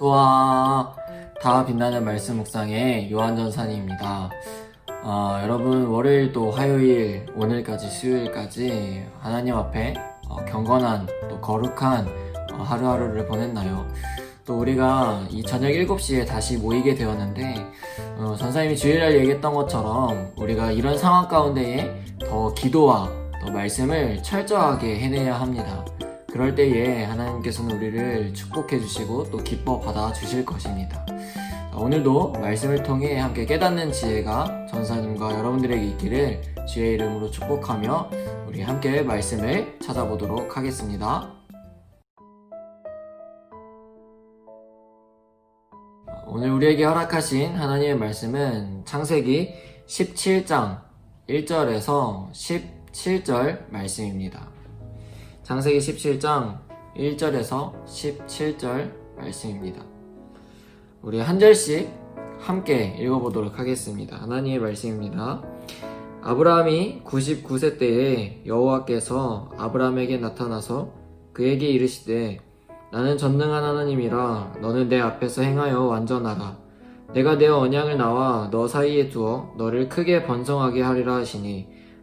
우와, 다 빛나는 말씀 묵상의 요한전산입니다. 어, 여러분, 월요일도 화요일, 오늘까지 수요일까지 하나님 앞에 어, 경건한 또 거룩한 어, 하루하루를 보냈나요? 또 우리가 이 저녁 7시에 다시 모이게 되었는데, 어, 전사님이 주일날 얘기했던 것처럼 우리가 이런 상황 가운데에 더 기도와 또 말씀을 철저하게 해내야 합니다. 그럴 때에 하나님께서는 우리를 축복해 주시고 또 기뻐 받아 주실 것입니다. 오늘도 말씀을 통해 함께 깨닫는 지혜가 전사님과 여러분들에게 있기를 주의 이름으로 축복하며 우리 함께 말씀을 찾아보도록 하겠습니다. 오늘 우리에게 허락하신 하나님의 말씀은 창세기 17장 1절에서 17절 말씀입니다. 창세기 17장 1절에서 17절 말씀입니다. 우리 한 절씩 함께 읽어보도록 하겠습니다. 하나님의 말씀입니다. 아브라함이 99세 때에 여호와께서 아브라함에게 나타나서 그에게 이르시되 나는 전능한 하나님이라 너는 내 앞에서 행하여 완전하라. 내가 내 언약을 나와 너 사이에 두어 너를 크게 번성하게 하리라 하시니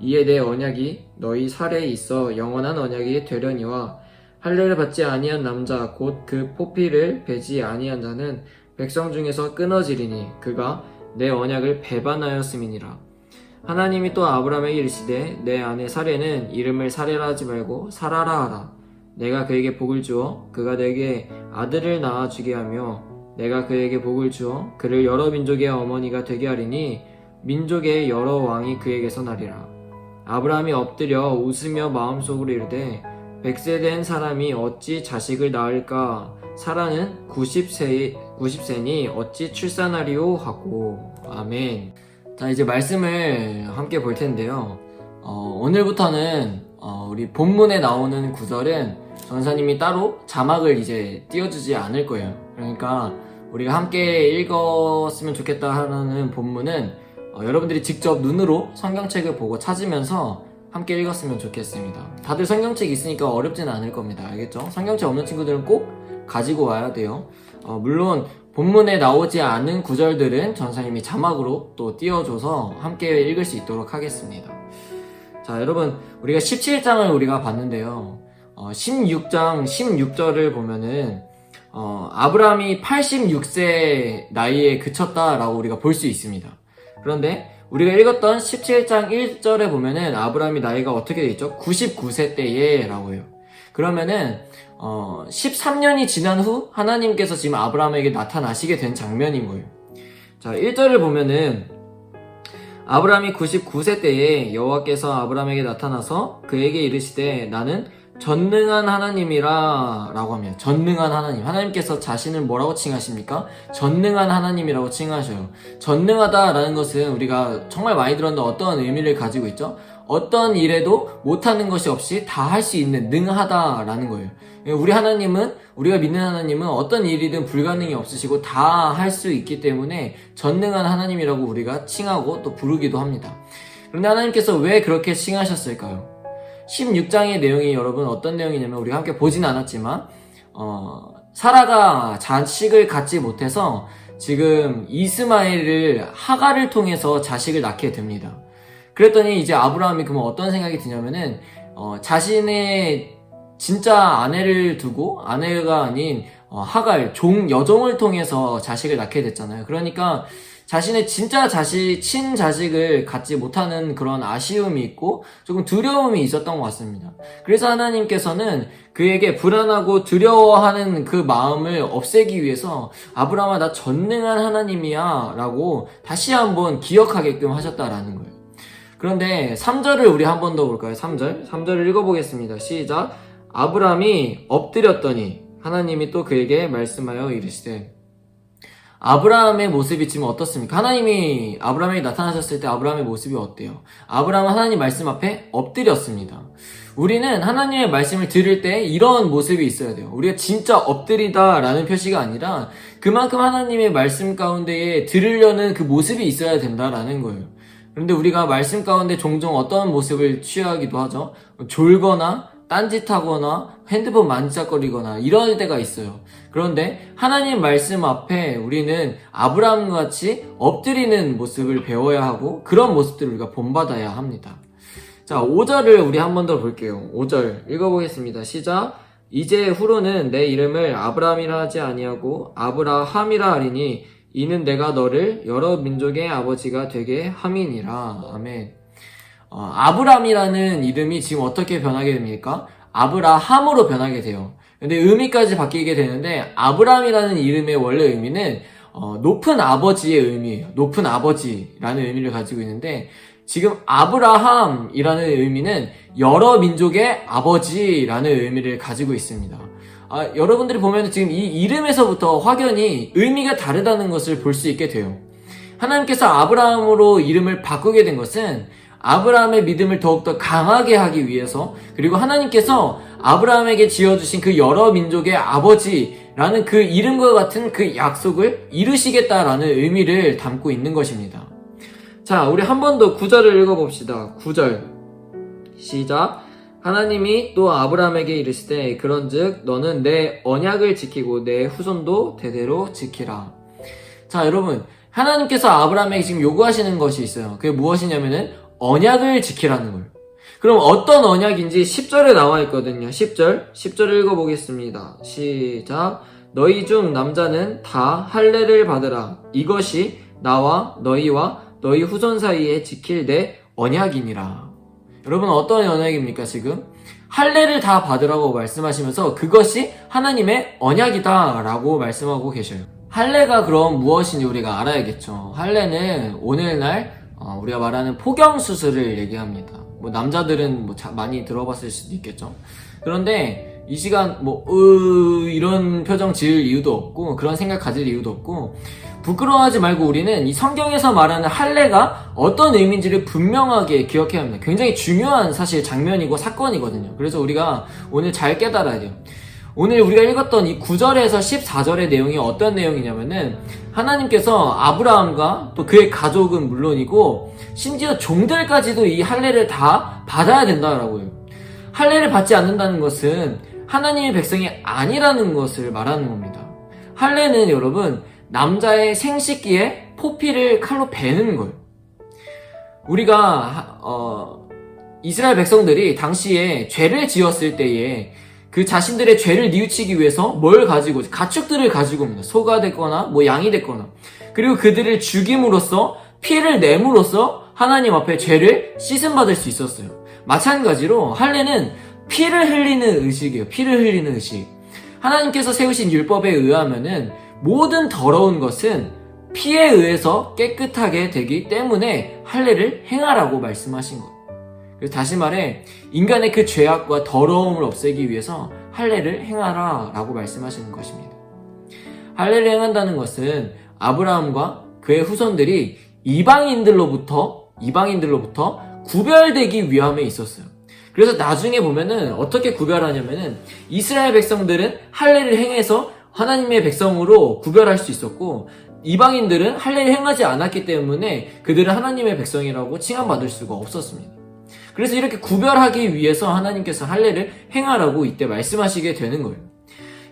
이에 내 언약이 너희 살에 있어 영원한 언약이 되려니와 할례를 받지 아니한 남자 곧 그 포피를 베지 아니한 자는 백성 중에서 끊어지리니 그가 내 언약을 배반하였음이니라. 하나님이 또 아브라함에게 이르시되 내 아내 사례는 이름을 사례라 하지 말고 사라라 하라. 내가 그에게 복을 주어 그가 내게 아들을 낳아 주게 하며 내가 그에게 복을 주어 그를 여러 민족의 어머니가 되게 하리니 민족의 여러 왕이 그에게서 나리라 아브라함이 엎드려 웃으며 마음속으로 이르되 백세 된 사람이 어찌 자식을 낳을까? 사라는 90세, 90세니 어찌 출산하리오? 하고 아멘. 자 이제 말씀을 함께 볼 텐데요. 어, 오늘부터는 어, 우리 본문에 나오는 구절은 전사님이 따로 자막을 이제 띄워주지 않을 거예요. 그러니까 우리가 함께 읽었으면 좋겠다 하는 본문은 어, 여러분들이 직접 눈으로 성경책을 보고 찾으면서 함께 읽었으면 좋겠습니다. 다들 성경책 있으니까 어렵지는 않을 겁니다. 알겠죠? 성경책 없는 친구들은 꼭 가지고 와야 돼요. 어, 물론 본문에 나오지 않은 구절들은 전사님이 자막으로 또 띄워줘서 함께 읽을 수 있도록 하겠습니다. 자, 여러분 우리가 17장을 우리가 봤는데요. 어, 16장 16절을 보면은 어, 아브라함이 86세 나이에 그쳤다라고 우리가 볼 수 있습니다. 그런데 우리가 읽었던 17장 1절에 보면은 아브라함이 나이가 어떻게 돼 있죠? 99세 때에 라고 해요. 그러면은 어, 13년이 지난 후 하나님께서 지금 아브라함에게 나타나시게 된 장면인 거예요. 자, 1절을 보면은 아브라함이 99세 때에 여호와께서 아브라함에게 나타나서 그에게 이르시되 나는 전능한 하나님이라 라고 하면 전능한 하나님 하나님께서 자신을 뭐라고 칭하십니까? 전능한 하나님이라고 칭하셔요 전능하다라는 것은 우리가 정말 많이 들었는데 어떤 의미를 가지고 있죠? 어떤 일에도 못하는 것이 없이 다 할 수 있는 능하다라는 거예요 우리 하나님은 우리가 믿는 하나님은 어떤 일이든 불가능이 없으시고 다 할 수 있기 때문에 전능한 하나님이라고 우리가 칭하고 또 부르기도 합니다 그런데 하나님께서 왜 그렇게 칭하셨을까요? 16장의 내용이 여러분 어떤 내용이냐면 우리가 함께 보진 않았지만 어, 사라가 자식을 갖지 못해서 지금 이스마엘을 하가를 통해서 자식을 낳게 됩니다. 그랬더니 이제 아브라함이 그러면 어떤 생각이 드냐면은 어, 자신의 진짜 아내를 두고 아내가 아닌 어, 하갈 종 여종을 통해서 자식을 낳게 됐잖아요. 그러니까 자신의 진짜 자식 친 자식을 갖지 못하는 그런 아쉬움이 있고 조금 두려움이 있었던 것 같습니다. 그래서 하나님께서는 그에게 불안하고 두려워하는 그 마음을 없애기 위해서 아브라함아 나 전능한 하나님이야 라고 다시 한번 기억하게끔 하셨다라는 거예요. 그런데 3절을 우리 한 번 더 볼까요? 3절. 3절을 읽어보겠습니다. 시작. 아브라함이 엎드렸더니 하나님이 또 그에게 말씀하여 이르시되 아브라함의 모습이 지금 어떻습니까? 하나님이 아브라함에게 나타나셨을 때 아브라함의 모습이 어때요? 아브라함은 하나님 말씀 앞에 엎드렸습니다. 우리는 하나님의 말씀을 들을 때 이런 모습이 있어야 돼요. 우리가 진짜 엎드리다라는 표시가 아니라 그만큼 하나님의 말씀 가운데에 들으려는 그 모습이 있어야 된다라는 거예요. 그런데 우리가 말씀 가운데 종종 어떤 모습을 취하기도 하죠. 졸거나 딴짓하거나 핸드폰 만지작거리거나 이럴 때가 있어요. 그런데 하나님 말씀 앞에 우리는 아브라함 같이 엎드리는 모습을 배워야 하고 그런 모습들을 우리가 본받아야 합니다. 자, 5절을 우리 한 번 더 볼게요. 5절 읽어보겠습니다. 시작. 이제 후로는 내 이름을 아브라함이라 하지 아니하고 아브라함이라 하리니 이는 내가 너를 여러 민족의 아버지가 되게 함이니라. 아멘. 어, 아브람이라는 이름이 지금 어떻게 변하게 됩니까? 아브라함으로 변하게 돼요. 근데 의미까지 바뀌게 되는데 아브람이라는 이름의 원래 의미는 어, 높은 아버지의 의미예요. 높은 아버지라는 의미를 가지고 있는데 지금 아브라함이라는 의미는 여러 민족의 아버지라는 의미를 가지고 있습니다. 아, 여러분들이 보면 지금 이 이름에서부터 확연히 의미가 다르다는 것을 볼 수 있게 돼요. 하나님께서 아브라함으로 이름을 바꾸게 된 것은 아브라함의 믿음을 더욱더 강하게 하기 위해서 그리고 하나님께서 아브라함에게 지어주신 그 여러 민족의 아버지라는 그 이름과 같은 그 약속을 이루시겠다라는 의미를 담고 있는 것입니다. 자, 우리 한 번 더 구절을 읽어봅시다. 구절 시작. 하나님이 또 아브라함에게 이르시되 그런즉 너는 내 언약을 지키고 내 후손도 대대로 지키라. 자, 여러분 하나님께서 아브라함에게 지금 요구하시는 것이 있어요. 그게 무엇이냐면은 언약을 지키라는 거예요. 그럼 어떤 언약인지 10절에 나와 있거든요. 10절. 10절 읽어보겠습니다. 시작. 너희 중 남자는 다 할례를 받으라. 이것이 나와 너희와 너희 후손 사이에 지킬 내 언약이니라. 여러분 어떤 언약입니까 지금? 할례를 다 받으라고 말씀하시면서 그것이 하나님의 언약이다라고 말씀하고 계셔요. 할례가 그럼 무엇인지 우리가 알아야겠죠. 할례는 오늘날 어, 우리가 말하는 포경 수술을 얘기합니다. 뭐 남자들은 뭐 자- 많이 들어봤을 수도 있겠죠. 그런데 이 시간 뭐 으, 이런 표정 지을 이유도 없고 그런 생각 가질 이유도 없고 부끄러워하지 말고 우리는 이 성경에서 말하는 할례가 어떤 의미인지를 분명하게 기억해야 합니다. 굉장히 중요한 사실 장면이고 사건이거든요. 그래서 우리가 오늘 잘 깨달아야 돼요. 오늘 우리가 읽었던 이 9절에서 14절의 내용이 어떤 내용이냐면은 하나님께서 아브라함과 또 그의 가족은 물론이고 심지어 종들까지도 이 할례를 다 받아야 된다라고요. 할례를 받지 않는다는 것은 하나님의 백성이 아니라는 것을 말하는 겁니다. 할례는 여러분 남자의 생식기에 포피를 칼로 베는 거예요. 우리가 하- 어, 이스라엘 백성들이 당시에 죄를 지었을 때에 그 자신들의 죄를 뉘우치기 위해서 뭘 가지고 가축들을 가지고 옵니다. 소가 됐거나 뭐 양이 됐거나 그리고 그들을 죽임으로써 피를 내므로써 하나님 앞에 죄를 씻음 받을 수 있었어요. 마찬가지로 할례는 피를 흘리는 의식이에요. 피를 흘리는 의식. 하나님께서 세우신 율법에 의하면은 모든 더러운 것은 피에 의해서 깨끗하게 되기 때문에 할례를 행하라고 말씀하신 거예요. 그래서 다시 말해 인간의 그 죄악과 더러움을 없애기 위해서 할례를 행하라 라고 말씀하시는 것입니다. 할례를 행한다는 것은 아브라함과 그의 후손들이 이방인들로부터 이방인들로부터 구별되기 위함에 있었어요. 그래서 나중에 보면은 어떻게 구별하냐면은 이스라엘 백성들은 할례를 행해서 하나님의 백성으로 구별할 수 있었고 이방인들은 할례를 행하지 않았기 때문에 그들은 하나님의 백성이라고 칭함받을 수가 없었습니다. 그래서 이렇게 구별하기 위해서 하나님께서 할례를 행하라고 이때 말씀하시게 되는 거예요.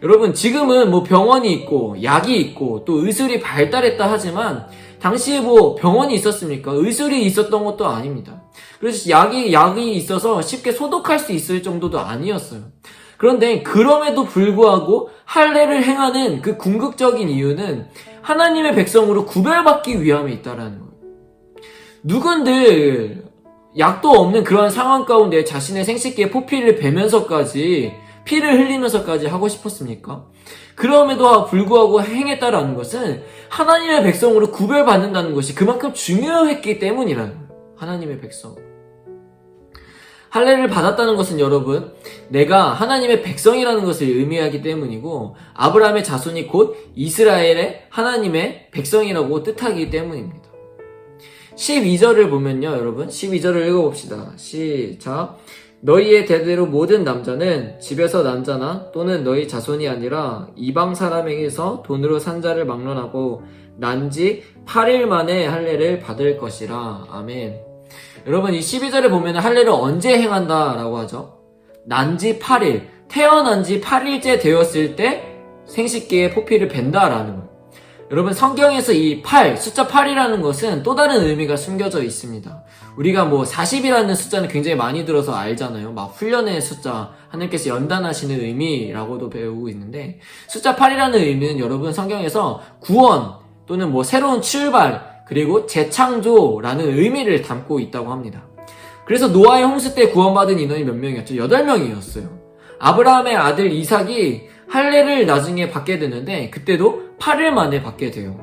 여러분 지금은 뭐 병원이 있고 약이 있고 또 의술이 발달했다 하지만 당시에 뭐 병원이 있었습니까? 의술이 있었던 것도 아닙니다. 그래서 약이 약이 있어서 쉽게 소독할 수 있을 정도도 아니었어요. 그런데 그럼에도 불구하고 할례를 행하는 그 궁극적인 이유는 하나님의 백성으로 구별받기 위함에 있다라는 거예요. 누군들 약도 없는 그러한 상황 가운데 자신의 생식기에 포피를 베면서까지 피를 흘리면서까지 하고 싶었습니까? 그럼에도 불구하고 행했다라는 것은 하나님의 백성으로 구별받는다는 것이 그만큼 중요했기 때문이라는 거예요. 하나님의 백성. 할례를 받았다는 것은 여러분, 내가 하나님의 백성이라는 것을 의미하기 때문이고, 아브라함의 자손이 곧 이스라엘의 하나님의 백성이라고 뜻하기 때문입니다. 12절을 보면요, 여러분. 12절을 읽어봅시다. 시작. 너희의 대대로 모든 남자는 집에서 난 자나 또는 너희 자손이 아니라 이방 사람에게서 돈으로 산 자를 막론하고 난지 8일 만에 할례를 받을 것이라. 아멘. 여러분 이 12절에 보면 할례를 언제 행한다 라고 하죠? 난지 8일, 태어난 지 8일째 되었을 때 생식기에 포피를 벤다라는 거예요. 여러분 성경에서 이 8, 숫자 8이라는 것은 또 다른 의미가 숨겨져 있습니다. 우리가 뭐 40이라는 숫자는 굉장히 많이 들어서 알잖아요. 막 훈련의 숫자, 하나님께서 연단하시는 의미라고도 배우고 있는데 숫자 8이라는 의미는 여러분 성경에서 구원 또는 뭐 새로운 출발 그리고 재창조라는 의미를 담고 있다고 합니다. 그래서 노아의 홍수 때 구원받은 인원이 몇 명이었죠? 8명이었어요. 아브라함의 아들 이삭이 할례를 나중에 받게 되는데 그때도 8일 만에 받게 돼요.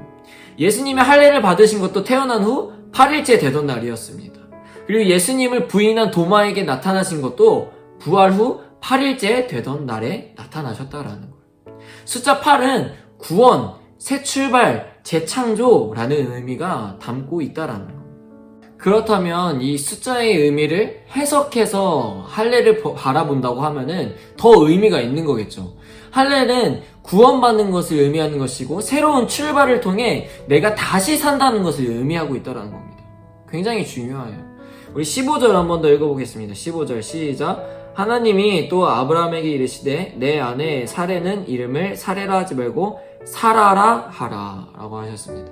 예수님의 할례를 받으신 것도 태어난 후 8일째 되던 날이었습니다. 그리고 예수님을 부인한 도마에게 나타나신 것도 부활 후 8일째 되던 날에 나타나셨다라는 거예요. 숫자 8은 구원, 새 출발, 재창조라는 의미가 담고 있다라는 겁니다. 그렇다면 이 숫자의 의미를 해석해서 할례를 바라본다고 하면은 더 의미가 있는 거겠죠. 할례는 구원받는 것을 의미하는 것이고 새로운 출발을 통해 내가 다시 산다는 것을 의미하고 있다는 겁니다. 굉장히 중요해요. 우리 15절 한 번 더 읽어보겠습니다. 15절 시작. 하나님이 또 아브라함에게 이르시되 내 아내 사례는 이름을 사례라 하지 말고 사라라 하라 라고 하셨습니다.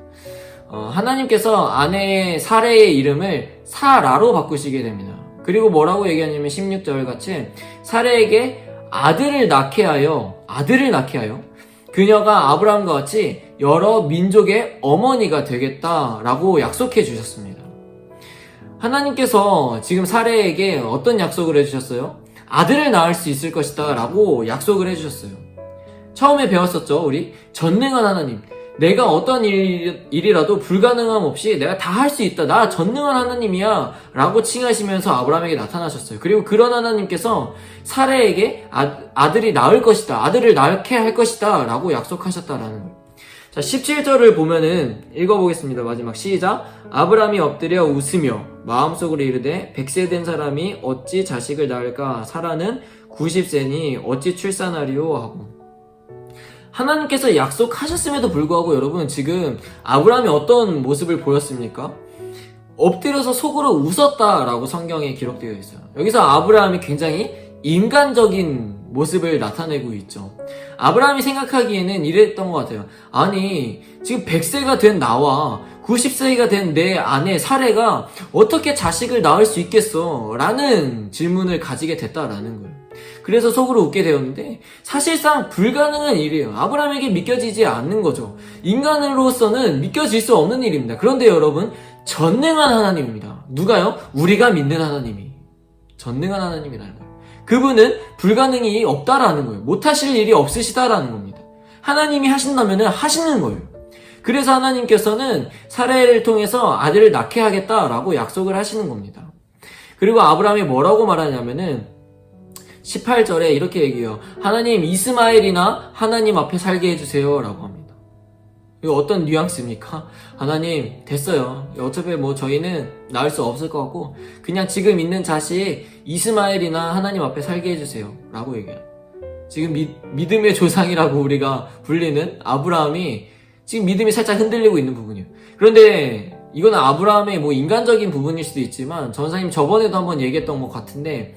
어, 하나님께서 아내의 사례의 이름을 사라로 바꾸시게 됩니다. 그리고 뭐라고 얘기하냐면 16절 같이 사례에게 아들을 낳게 하여 아들을 낳게 하여 그녀가 아브라함과 같이 여러 민족의 어머니가 되겠다라고 약속해 주셨습니다. 하나님께서 지금 사례에게 어떤 약속을 해주셨어요? 아들을 낳을 수 있을 것이다 라고 약속을 해주셨어요. 처음에 배웠었죠, 우리? 전능한 하나님. 내가 어떤 일, 일이라도 불가능함 없이 내가 다 할 수 있다. 나 전능한 하나님이야. 라고 칭하시면서 아브라함에게 나타나셨어요. 그리고 그런 하나님께서 사례에게 아, 들이 낳을 것이다. 아들을 낳게 할 것이다. 라고 약속하셨다라는 거예요. 자, 17절을 보면은 읽어보겠습니다. 마지막 시작. 아브라함이 엎드려 웃으며 마음속으로 이르되 100세 된 사람이 어찌 자식을 낳을까? 사라는 90세니 어찌 출산하리요? 하고. 하나님께서 약속하셨음에도 불구하고 여러분 지금 아브라함이 어떤 모습을 보였습니까? 엎드려서 속으로 웃었다라고 성경에 기록되어 있어요. 여기서 아브라함이 굉장히 인간적인 모습을 나타내고 있죠. 아브라함이 생각하기에는 이랬던 것 같아요. 아니, 지금 100세가 된 나와 90세가 된 내 아내 사례가 어떻게 자식을 낳을 수 있겠어? 라는 질문을 가지게 됐다라는 거예요. 그래서 속으로 웃게 되었는데 사실상 불가능한 일이에요. 아브라함에게 믿겨지지 않는 거죠. 인간으로서는 믿겨질 수 없는 일입니다. 그런데 여러분 전능한 하나님입니다. 누가요? 우리가 믿는 하나님이 전능한 하나님이라는 거예요. 그분은 불가능이 없다라는 거예요. 못하실 일이 없으시다라는 겁니다. 하나님이 하신다면 하시는 거예요. 그래서 하나님께서는 사례를 통해서 아들을 낳게 하겠다라고 약속을 하시는 겁니다. 그리고 아브라함이 뭐라고 말하냐면은 18절에 이렇게 얘기해요. 하나님 이스마엘이나 하나님 앞에 살게 해주세요. 라고 합니다. 이거 어떤 뉘앙스입니까? 하나님, 됐어요. 어차피 뭐 저희는 낳을 수 없을 것 같고, 그냥 지금 있는 자식 이스마엘이나 하나님 앞에 살게 해주세요. 라고 얘기해요. 지금 미, 믿음의 조상이라고 우리가 불리는 아브라함이 지금 믿음이 살짝 흔들리고 있는 부분이에요. 그런데 이거는 아브라함의 뭐 인간적인 부분일 수도 있지만 전사님 저번에도 한번 얘기했던 것 같은데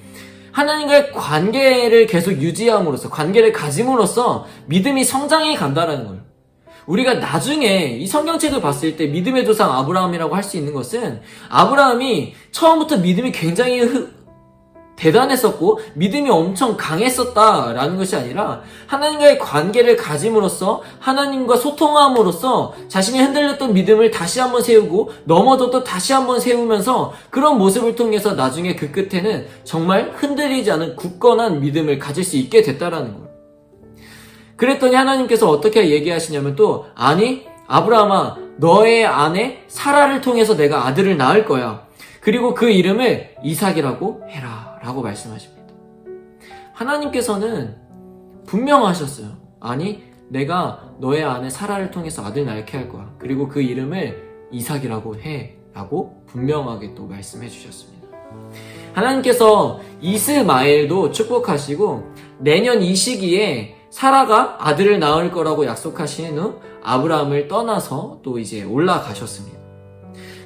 하나님과의 관계를 계속 유지함으로써 관계를 가짐으로써 믿음이 성장해 간다라는 거예요. 우리가 나중에 이 성경책을 봤을 때 믿음의 조상 아브라함이라고 할 수 있는 것은 아브라함이 처음부터 믿음이 굉장히 흐- 대단했었고 믿음이 엄청 강했었다라는 것이 아니라 하나님과의 관계를 가짐으로써 하나님과 소통함으로써 자신이 흔들렸던 믿음을 다시 한번 세우고 넘어져도 다시 한번 세우면서 그런 모습을 통해서 나중에 그 끝에는 정말 흔들리지 않은 굳건한 믿음을 가질 수 있게 됐다라는 거예요. 그랬더니 하나님께서 어떻게 얘기하시냐면 또 아니 아브라함아 너의 아내 사라를 통해서 내가 아들을 낳을 거야. 그리고 그 이름을 이삭이라고 해라. 라고 말씀하십니다. 하나님께서는 분명하셨어요. 아니, 내가 너의 아내 사라를 통해서 아들 낳게 할 거야. 그리고 그 이름을 이삭이라고 해. 라고 분명하게 또 말씀해 주셨습니다. 하나님께서 이스마엘도 축복하시고 내년 이 시기에 사라가 아들을 낳을 거라고 약속하신 후 아브라함을 떠나서 또 이제 올라가셨습니다.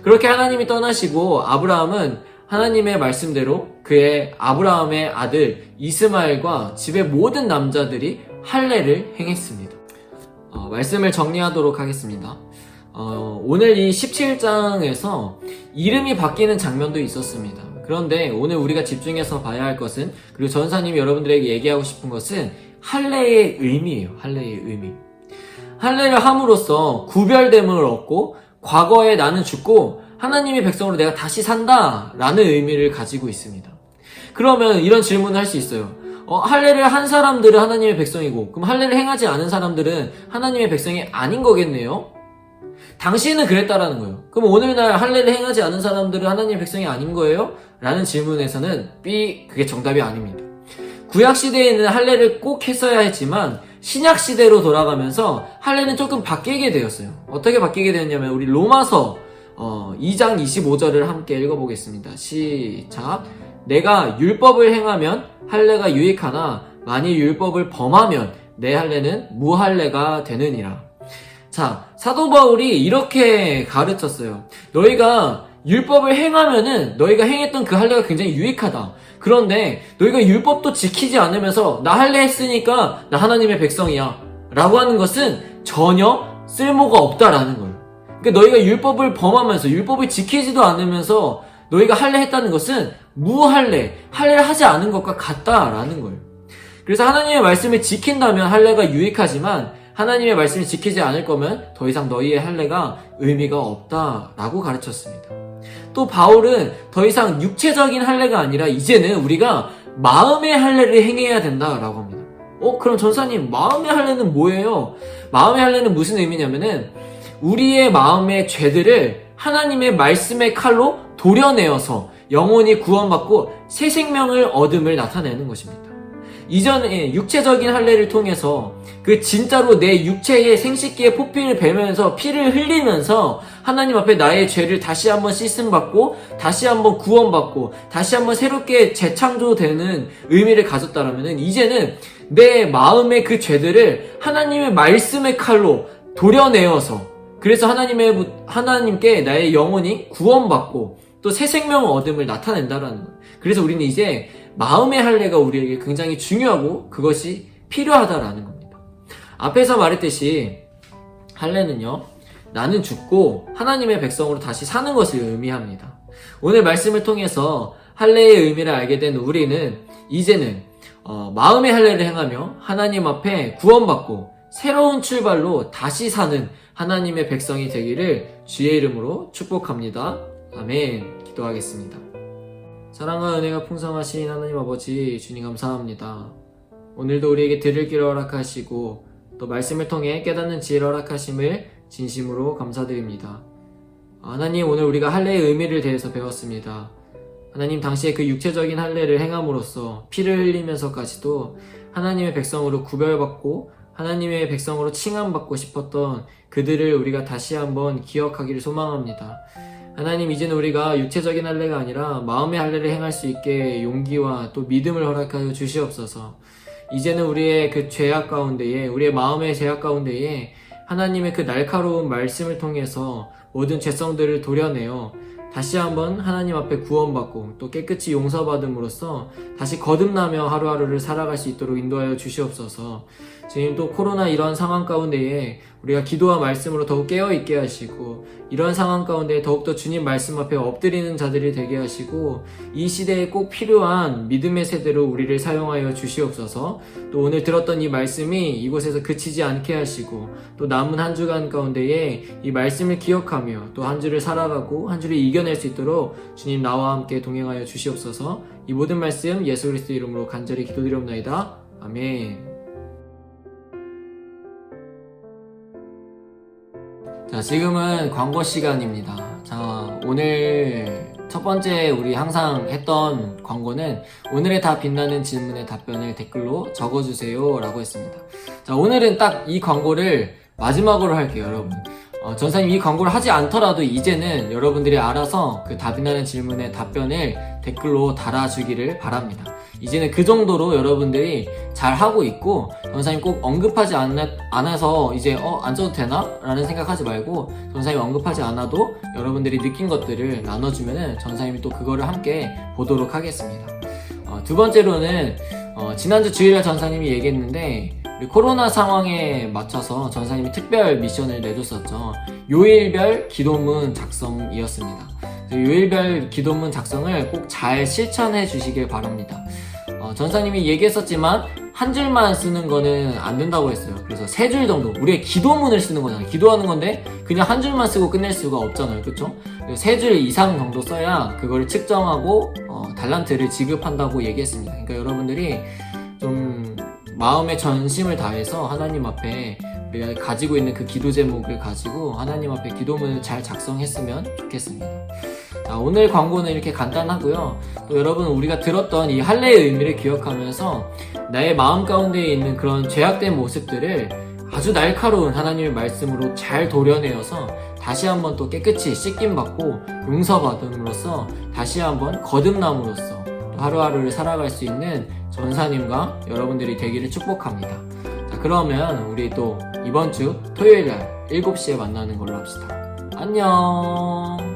그렇게 하나님이 떠나시고 아브라함은 하나님의 말씀대로 그의 아브라함의 아들 이스마엘과 집의 모든 남자들이 할례를 행했습니다. 어, 말씀을 정리하도록 하겠습니다. 어, 오늘 이 17장에서 이름이 바뀌는 장면도 있었습니다. 그런데 오늘 우리가 집중해서 봐야 할 것은 그리고 전사님이 여러분들에게 얘기하고 싶은 것은 할례의 의미예요. 할례의 의미. 할례를 함으로써 구별됨을 얻고 과거에 나는 죽고 하나님의 백성으로 내가 다시 산다 라는 의미를 가지고 있습니다. 그러면 이런 질문을 할 수 있어요. 어, 할례를 한 사람들은 하나님의 백성이고 그럼 할례를 행하지 않은 사람들은 하나님의 백성이 아닌 거겠네요? 당시에는 그랬다라는 거예요. 그럼 오늘날 할례를 행하지 않은 사람들은 하나님의 백성이 아닌 거예요? 라는 질문에서는 B 그게 정답이 아닙니다. 구약 시대에는 할례를 꼭 했어야 했지만 신약 시대로 돌아가면서 할례는 조금 바뀌게 되었어요. 어떻게 바뀌게 되었냐면 우리 로마서 어, 2장 25절을 함께 읽어보겠습니다. 시작. 내가 율법을 행하면 할례가 유익하나 만일 율법을 범하면 내 할례는 무할례가 되느니라. 자, 사도 바울이 이렇게 가르쳤어요. 너희가 율법을 행하면은 너희가 행했던 그 할례가 굉장히 유익하다. 그런데 너희가 율법도 지키지 않으면서 나 할례 했으니까 나 하나님의 백성이야. 라고 하는 것은 전혀 쓸모가 없다라는 거예요. 그러니까 너희가 율법을 범하면서 율법을 지키지도 않으면서 너희가 할례 했다는 것은 무할례, 할례를 하지 않은 것과 같다라는 거예요. 그래서 하나님의 말씀을 지킨다면 할례가 유익하지만 하나님의 말씀을 지키지 않을 거면 더 이상 너희의 할례가 의미가 없다라고 가르쳤습니다. 또 바울은 더 이상 육체적인 할례가 아니라 이제는 우리가 마음의 할례를 행해야 된다라고 합니다. 어, 그럼 전사님, 마음의 할례는 뭐예요? 마음의 할례는 무슨 의미냐면은 우리의 마음의 죄들을 하나님의 말씀의 칼로 도려내어서 영혼이 구원받고 새 생명을 얻음을 나타내는 것입니다. 이전에 육체적인 할례를 통해서 그 진짜로 내 육체의 생식기의 포피를 베면서 피를 흘리면서 하나님 앞에 나의 죄를 다시 한번 씻음 받고 다시 한번 구원받고 다시 한번 새롭게 재창조되는 의미를 가졌다라면 이제는 내 마음의 그 죄들을 하나님의 말씀의 칼로 도려내어서 그래서 하나님의 하나님께 나의 영혼이 구원받고 또 새 생명을 얻음을 나타낸다라는 거예요. 그래서 우리는 이제 마음의 할례가 우리에게 굉장히 중요하고 그것이 필요하다라는 겁니다. 앞에서 말했듯이 할례는요. 나는 죽고 하나님의 백성으로 다시 사는 것을 의미합니다. 오늘 말씀을 통해서 할례의 의미를 알게 된 우리는 이제는 어, 마음의 할례를 행하며 하나님 앞에 구원받고 새로운 출발로 다시 사는 하나님의 백성이 되기를 주의 이름으로 축복합니다. 아멘. 기도하겠습니다. 사랑과 은혜가 풍성하신 하나님 아버지 주님 감사합니다. 오늘도 우리에게 들을 길을 허락하시고 또 말씀을 통해 깨닫는 지혜를 허락하심을 진심으로 감사드립니다. 하나님 오늘 우리가 할례의 의미를 대해서 배웠습니다. 하나님 당시에 그 육체적인 할례를 행함으로써 피를 흘리면서까지도 하나님의 백성으로 구별받고 하나님의 백성으로 칭함받고 싶었던 그들을 우리가 다시 한번 기억하기를 소망합니다. 하나님 이제는 우리가 육체적인 할례가 아니라 마음의 할례를 행할 수 있게 용기와 또 믿음을 허락하여 주시옵소서. 이제는 우리의 그 죄악 가운데에 우리의 마음의 죄악 가운데에 하나님의 그 날카로운 말씀을 통해서 모든 죄성들을 도려내어 다시 한번 하나님 앞에 구원받고 또 깨끗이 용서받음으로써 다시 거듭나며 하루하루를 살아갈 수 있도록 인도하여 주시옵소서. 주님 또 코로나 이러한 상황 가운데에 우리가 기도와 말씀으로 더욱 깨어 있게 하시고 이러한 상황 가운데 더욱더 주님 말씀 앞에 엎드리는 자들이 되게 하시고 이 시대에 꼭 필요한 믿음의 세대로 우리를 사용하여 주시옵소서. 또 오늘 들었던 이 말씀이 이곳에서 그치지 않게 하시고 또 남은 한 주간 가운데에 이 말씀을 기억하며 또 한 주를 살아가고 한 주를 이겨낼 수 있도록 주님 나와 함께 동행하여 주시옵소서. 이 모든 말씀 예수 그리스도 이름으로 간절히 기도드리옵나이다. 아멘. 자, 지금은 광고 시간입니다. 자, 오늘 첫 번째 우리 항상 했던 광고는 오늘의 다 빛나는 질문의 답변을 댓글로 적어주세요 라고 했습니다. 자, 오늘은 딱 이 광고를 마지막으로 할게요, 여러분. 어, 전사님 이 광고를 하지 않더라도 이제는 여러분들이 알아서 그 답이 나는 질문의 답변을 댓글로 달아주기를 바랍니다. 이제는 그 정도로 여러분들이 잘 하고 있고 전사님 꼭 언급하지 않아, 않아서 이제 어, 안 써도 되나? 라는 생각하지 말고 전사님 언급하지 않아도 여러분들이 느낀 것들을 나눠주면은 전사님이 또 그거를 함께 보도록 하겠습니다. 어, 두 번째로는 어, 지난주 주일날 전사님이 얘기했는데 코로나 상황에 맞춰서 전사님이 특별 미션을 내줬었죠. 요일별 기도문 작성이었습니다. 요일별 기도문 작성을 꼭 잘 실천해 주시길 바랍니다. 어, 전사님이 얘기했었지만 한 줄만 쓰는 거는 안 된다고 했어요. 그래서 세 줄 정도 우리의 기도문을 쓰는 거잖아요. 기도하는 건데 그냥 한 줄만 쓰고 끝낼 수가 없잖아요. 그렇죠? 세 줄 이상 정도 써야 그거를 측정하고 어, 달란트를 지급한다고 얘기했습니다. 그러니까 여러분들이 좀 마음의 전심을 다해서 하나님 앞에 우리가 가지고 있는 그 기도 제목을 가지고 하나님 앞에 기도문을 잘 작성했으면 좋겠습니다. 자, 오늘 광고는 이렇게 간단하고요. 또 여러분 우리가 들었던 이 할례의 의미를 기억하면서 나의 마음 가운데 있는 그런 죄악된 모습들을 아주 날카로운 하나님의 말씀으로 잘 도려내어서 다시 한번 또 깨끗이 씻김 받고 용서받음으로써 다시 한번 거듭남으로써 또 하루하루를 살아갈 수 있는 전사님과 여러분들이 되기를 축복합니다. 자, 그러면 우리 또 이번 주 토요일 날 7시에 만나는 걸로 합시다. 안녕!